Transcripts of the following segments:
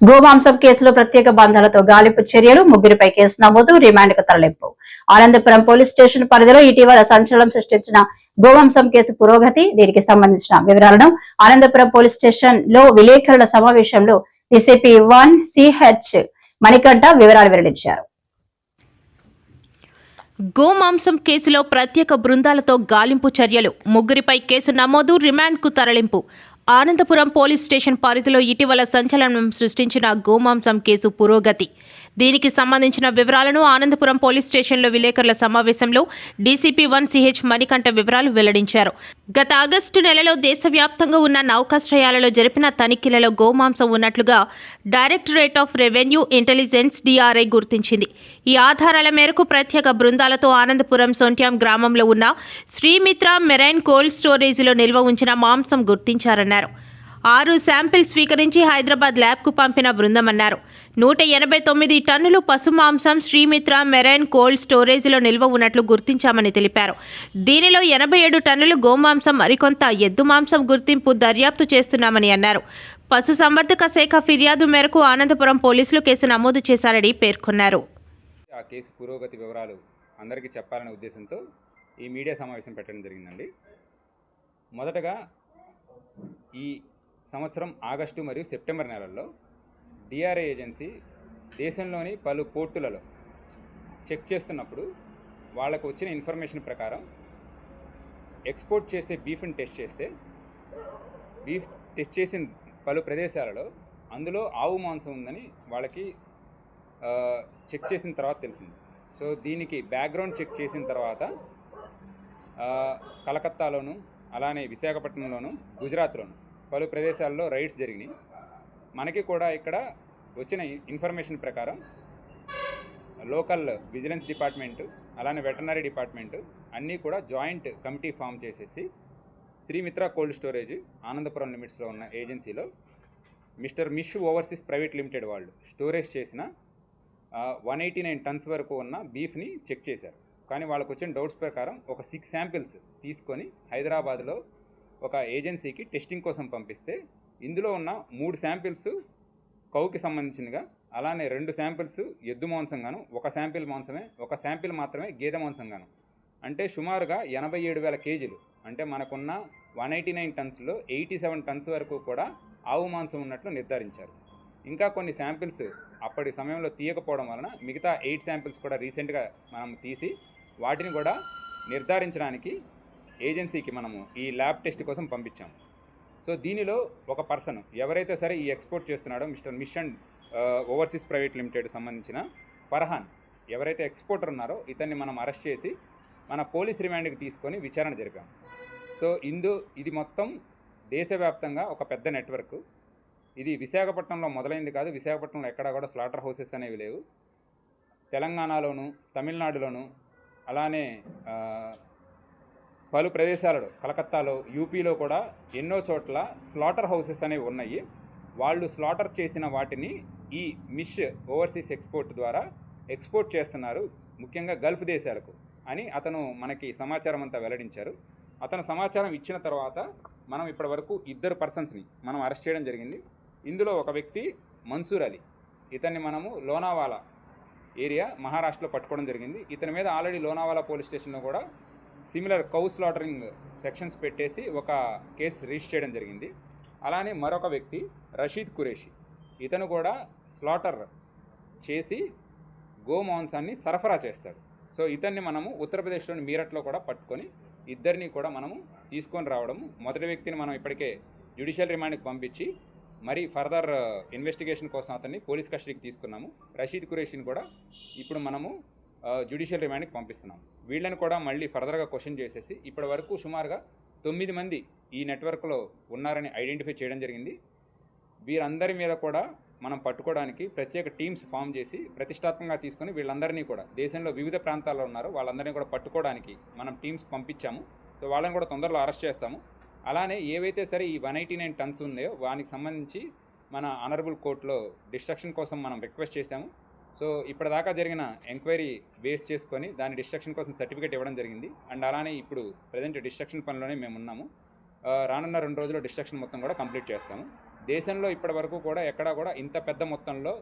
గోమాంసం కేసులో ప్రత్యేక బంధాలతో గాలింపు చర్యలు ముగ్గురిపై కేసు నమోదు రిమాండ్కు తరలింపు. ఆనందపురం పోలీస్ స్టేషన్ పరిధిలో ఇటీవల సంచలనం సృష్టించిన గోవంశం కేసు పురోగతి దీనికి సంబంధించిన వివరాలను అనంతపురం పోలీస్ స్టేషన్లో విలేకరుల సమావేశంలో డిసిపి వన్ సిహెచ్ మణికంఠ వివరాలు వెల్లడించారు. గోమాంసం కేసులో ప్రత్యేక బృందాలతో గాలింపు చర్యలు ముగ్గురిపై కేసు నమోదు రిమాండ్కు తరలింపు. ఆనందపురం పోలీస్ స్టేషన్ పరిధిలో ఇటీవల సంచలనం సృష్టించిన గోమాంసం కేసు పురోగతి. దీనికి సంబంధించిన వివరాలను ఆనందపురం పోలీస్ స్టేషన్లో విలేకరుల సమావేశంలో డీసీపీ వన్ సిహెచ్ మణికంఠ వివరాలు వెల్లడించారు. గత ఆగస్టు నెలలో దేశవ్యాప్తంగా ఉన్న నౌకాశ్రయాలలో జరిపిన తనిఖీలలో గోమాంసం ఉన్నట్లుగా directorate of revenue intelligence DRI గుర్తించింది. ఈ ఆధారాల మేరకు ప్రత్యేక బృందాలతో ఆనందపురం సొంట్యాం గ్రామంలో ఉన్న శ్రీమిత్ర మెరైన్ కోల్డ్ స్టోరేజీలో నిల్వ ఉంచిన మాంసం గుర్తించారన్నారు. ఆరు శాంపిల్ స్వీకరించి హైదరాబాద్ ల్యాబ్కు పంపిన బృందం అన్నారు నూట ఎనభై తొమ్మిది టన్నులు పశు మాంసం శ్రీమిత్ర మెరైన్ కోల్డ్ స్టోరేజ్లో నిల్వ ఉన్నట్లు గుర్తించామని తెలిపారు. దీనిలో ఎనభై ఏడు టన్నులు గోమాంసం మరికొంత ఎద్దు మాంసం గుర్తింపు దర్యాప్తు చేస్తున్నామని అన్నారు. పశు సంవర్ధక శాఖ ఫిర్యాదు మేరకు ఆనందపురం పోలీసులు కేసు నమోదు చేశారని పేర్కొన్నారు. ఆ కేసు పురోగతి వివరాలు అందరికీ చెప్పాలనే ఉద్దేశంతో ఈ మీడియా సమావేశం పెట్టడం జరిగిందండి. మొదటగా ఈ సంవత్సరం ఆగస్టు మరియు సెప్టెంబర్ నెలల్లో డిఆర్ఏ ఏజెన్సీ దేశంలోని పలు పోర్టులలో చెక్ చేస్తున్నప్పుడు వాళ్ళకు వచ్చిన ఇన్ఫర్మేషన్ ప్రకారం ఎక్స్పోర్ట్ చేసే బీఫ్ని టెస్ట్ చేస్తే బీఫ్ టెస్ట్ చేసిన పలు ప్రదేశాలలో అందులో ఆవు మాంసం ఉందని వాళ్ళకి చెక్ చేసిన తర్వాత తెలిసింది. సో దీనికి బ్యాక్గ్రౌండ్ చెక్ చేసిన తర్వాత కలకత్తాలోను అలానే విశాఖపట్నంలోను గుజరాత్లోను పలు ప్రదేశాల్లో రైడ్స్ జరిగినాయి. మనకి కూడా ఇక్కడ వచ్చిన ఇన్ఫర్మేషన్ ప్రకారం లోకల్ విజిలెన్స్ డిపార్ట్మెంట్ అలానే వెటర్నరీ డిపార్ట్మెంట్ అన్నీ కూడా జాయింట్ కమిటీ ఫామ్ చేసేసి శ్రీమిత్ర కోల్డ్ స్టోరేజ్ ఆనందపురం లిమిట్స్లో ఉన్న ఏజెన్సీలో mister Mish overseas private limited వాళ్ళు స్టోరేజ్ చేసిన వన్ ఎయిటీ నైన్ టన్స్ వరకు ఉన్న బీఫ్ని చెక్ చేశారు. కానీ వాళ్ళకు వచ్చిన డౌట్స్ ప్రకారం ఒక సిక్స్ శాంపిల్స్ తీసుకొని హైదరాబాద్లో ఒక ఏజెన్సీకి టెస్టింగ్ కోసం పంపిస్తే ఇందులో ఉన్న మూడు శాంపిల్స్ కౌకి సంబంధించినగా అలానే రెండు శాంపిల్స్ ఎద్దు మాంసంగాను ఒక శాంపిల్ మాంసమే ఒక శాంపిల్ మాత్రమే గేదె మాంసంగాను. అంటే సుమారుగా ఎనభై ఏడు వేల కేజీలు. అంటే మనకున్న వన్ ఎయిటీ నైన్ టన్స్లో ఎయిటీ సెవెన్ టన్స్ వరకు కూడా ఆవు మాంసం ఉన్నట్లు నిర్ధారించారు. ఇంకా కొన్ని శాంపిల్స్ అప్పటి సమయంలో తీయకపోవడం వలన మిగతా ఎయిట్ శాంపిల్స్ కూడా రీసెంట్గా మనం తీసి వాటిని కూడా నిర్ధారించడానికి ఏజెన్సీకి మనము ఈ ల్యాబ్ టెస్ట్ కోసం పంపించాం. సో దీనిలో ఒక పర్సన్ ఎవరైతే సరే ఈ ఎక్స్పోర్ట్ చేస్తున్నాడో mister Mishan overseas private limited సంబంధించిన ఫర్హాన్ ఎవరైతే ఎక్స్పోర్టర్ ఉన్నారో ఇతన్ని మనం అరెస్ట్ చేసి మన పోలీస్ రిమాండ్కి తీసుకొని విచారణ జరిపాం సో ఇందు ఇది మొత్తం దేశవ్యాప్తంగా ఒక పెద్ద నెట్వర్క్. ఇది విశాఖపట్నంలో మొదలైంది కాదు విశాఖపట్నంలో ఎక్కడా కూడా స్లాటర్ హౌసెస్ అనేవి లేవు. తెలంగాణలోను తమిళనాడులోను అలానే పలు ప్రదేశాలలో కలకత్తాలో యూపీలో కూడా ఎన్నో చోట్ల స్లాటర్ హౌసెస్ అనేవి ఉన్నాయి. వాళ్ళు స్లాటర్ చేసిన వాటిని ఈ మిష్ ఓవర్సీస్ ఎక్స్పోర్ట్ ద్వారా ఎక్స్పోర్ట్ చేస్తున్నారు ముఖ్యంగా గల్ఫ్ దేశాలకు అని అతను మనకి సమాచారం అంతా వెల్లడించారు. అతను సమాచారం ఇచ్చిన తర్వాత మనం ఇప్పటి వరకు ఇద్దరు పర్సన్స్ని మనం అరెస్ట్ చేయడం జరిగింది. ఇందులో ఒక వ్యక్తి మన్సూర్ అలీ. ఇతన్ని మనము లోనావాలా ఏరియా మహారాష్ట్రలో పట్టుకోవడం జరిగింది. ఇతని మీద ఆల్రెడీ లోనావాలా పోలీస్ స్టేషన్లో కూడా సిమిలర్ కౌ స్లాటరింగ్ సెక్షన్స్ పెట్టేసి ఒక కేసు రిజిస్టర్ చేయడం జరిగింది. అలానే మరొక వ్యక్తి రషీద్ కురేషి ఇతను కూడా స్లాటర్ చేసి గోమాంసాన్ని సరఫరా చేస్తాడు. సో ఇతన్ని మనము ఉత్తరప్రదేశ్లోని మీరట్లో కూడా పట్టుకొని ఇద్దరిని కూడా మనము తీసుకొని రావడం మొదటి వ్యక్తిని మనం ఇప్పటికే జ్యుడిషియల్ రిమాండ్కి పంపించి మరి ఫర్దర్ ఇన్వెస్టిగేషన్ కోసం అతన్ని పోలీస్ కస్టడీకి తీసుకున్నాము. రషీద్ కురేషిని కూడా ఇప్పుడు మనము జ్యుడిషియల్ రిమాండ్కి పంపిస్తున్నాం. వీళ్ళని కూడా మళ్ళీ ఫర్దర్గా క్వశ్చన్ చేసేసి ఇప్పటి వరకు సుమారుగా తొమ్మిది మంది ఈ నెట్వర్క్లో ఉన్నారని ఐడెంటిఫై చేయడం జరిగింది. వీరందరి మీద కూడా మనం పట్టుకోవడానికి ప్రత్యేక టీమ్స్ ఫామ్ చేసి ప్రతిష్టాత్మకంగా తీసుకొని వీళ్ళందరినీ కూడా దేశంలో వివిధ ప్రాంతాల్లో ఉన్నారు వాళ్ళందరినీ కూడా పట్టుకోవడానికి మనం టీమ్స్ పంపించాము. సో వాళ్ళని కూడా తొందరలో అరెస్ట్ చేస్తాము. అలానే ఏవైతే సరే ఈ వన్ ఎయిటీ నైన్ టన్స్ ఉందో వానికి సంబంధించి మన ఆనరబుల్ కోర్టులో డిస్ట్రక్షన్ కోసం మనం రిక్వెస్ట్ చేశాము. సో ఇప్పటిదాకా జరిగిన ఎంక్వైరీ బేస్ చేసుకొని దాని డిస్ట్రక్షన్ కోసం సర్టిఫికేట్ ఇవ్వడం జరిగింది. అండ్ అలానే ఇప్పుడు ప్రజెంట్ డిస్ట్రక్షన్ పనిలోనే మేము ఉన్నాము రానున్న రెండు రోజుల్లో డిస్ట్రక్షన్ మొత్తం కూడా కంప్లీట్ చేస్తాము. దేశంలో ఇప్పటి వరకు కూడా ఎక్కడా కూడా ఇంత పెద్ద మొత్తంలో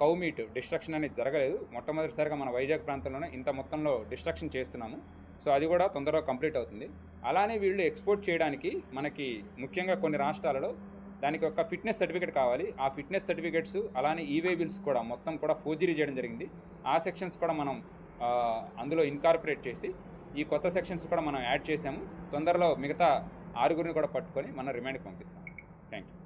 కౌ మీట్ డిస్ట్రక్షన్ అనేది జరగలేదు. మొట్టమొదటిసారిగా మన వైజాగ్ ప్రాంతంలోనే ఇంత మొత్తంలో డిస్ట్రక్షన్ చేస్తున్నాము. సో అది కూడా తొందరగా కంప్లీట్ అవుతుంది. అలానే వీళ్ళు ఎక్స్పోర్ట్ చేయడానికి మనకి ముఖ్యంగా కొన్ని రాష్ట్రాలలో దానికి ఒక ఫిట్నెస్ సర్టిఫికేట్ కావాలి. ఆ ఫిట్నెస్ సర్టిఫికేట్స్ అలానే ఈవే బిల్స్ కూడా మొత్తం కూడా ఫోర్జరీ చేయడం జరిగింది. ఆ సెక్షన్స్ కూడా మనం అందులో ఇన్కార్పొరేట్ చేసి ఈ కొత్త సెక్షన్స్ కూడా మనం యాడ్ చేసాము. తొందరలో మిగతా ఆరుగురిని కూడా పట్టుకొని మనం రిమాండ్కి పంపిస్తాం. Thank you